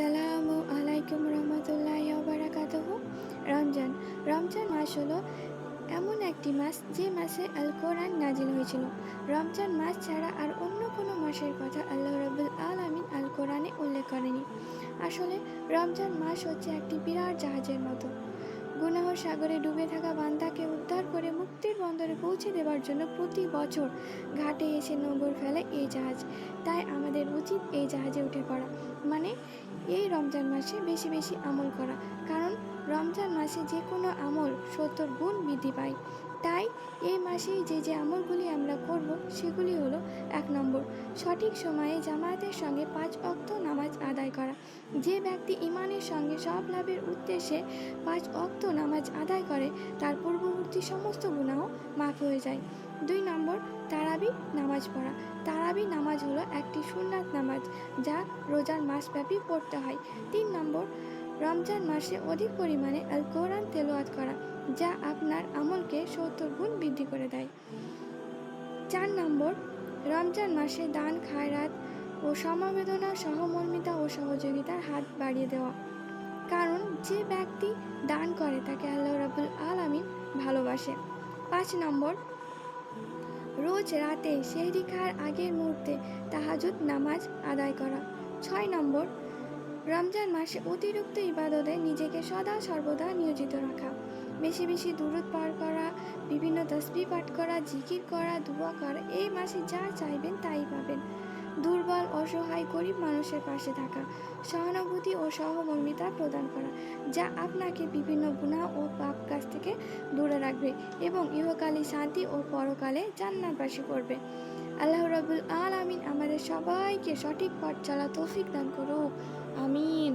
আসসালামু আলাইকুম রহমতুল্লাহ বারাকাতুহ। রমজান রমজান মাস হলো এমন একটি মাস যে মাসে আল কোরআন নাজিল হয়েছিল। রমজান মাস ছাড়া আর অন্য কোনো মাসের কথা আল্লাহ রবুল আলমিন আল কোরআনে উল্লেখ করেনি আসলে রমজান মাস হচ্ছে একটি বিরাট জাহাজের মতো। গুনাহর সাগরে ডুবে থাকা বান্দাকে উদ্ধার করে মুক্তির বন্দরে পৌঁছে দেওয়ার জন্য প্রতি বছর ঘাটে এসে নোঙর ফেলে এই জাহাজ। তাই আমাদের উচিত এই জাহাজে উঠে পড়া। মানে এই রমজান মাসে বেশি বেশি আমল করা। কারণ রমজান মাসে যে কোনো আমল সত্তর গুণ বৃদ্ধি পায়। তাই এই মাসেই যে যে আমলগুলি আমরা করব, সেগুলি হলো এক নম্বর, সঠিক সময়ে জামায়াতের সঙ্গে পাঁচ অক্ত নামাজ আদায় করা। যে ব্যক্তি ইমানের সঙ্গে সব লাভের উদ্দেশ্যে পাঁচ অক্ত নামাজ আদায় করে, তার পূর্ববর্তী সমস্ত গুণাও মাফ হয়ে যায়। দুই নম্বর, তারাবি নামাজ পড়া। তারাবি নামাজ হলো একটি সুন্নাত নামাজ, যা রোজার মাসব্যাপী পড়তে হয়। তিন রমজান মাসে অধিক পরিমাণে আল কোরআন তেলাওয়াত করা, যা আপনার আমলকে সত্তর গুণ বৃদ্ধি করে দেয়। চার নম্বর, রমজান মাসে দান, খায়রাত ও সমবেদনা সহমর্মিতা ও সহযোগিতার হাত বাড়িয়ে দেওয়া। কারণ যে ব্যক্তি দান করে, তাকে আল্লাহ রাবুল আলামিন ভালোবাসে। পাঁচ নম্বর, রোজ রাতে সেহরি খাওয়ার আগের মুহূর্তে তাহাজুদ নামাজ আদায় করা। ছয় নম্বর রমজান মাসে অতিরিক্ত ইবাদতে নিজেকে সদা সর্বদা নিয়োজিত রাখা। বেশি বেশি দূরত পার করা, বিভিন্ন তসবি পাঠ করা, জিকির করা, দোয়া করা, এই মাসে যা চাইবেন তাই পাবেন। দুর্বল, অসহায়, গরিব মানুষের পাশে থাকা, সহানুভূতি ও সহমর্মিতা প্রদান করা, যা আপনাকে বিভিন্ন গুণা ও পাপ কাজ থেকে দূরে রাখবে এবং ইহকালে শান্তি ও পরকালে জান্নাতবাসী করবে। আল্লাহ রাবুল আল আমিন আমাদের সবাইকে সঠিক পথ চলা তৌফিক দান করুক। আমিন।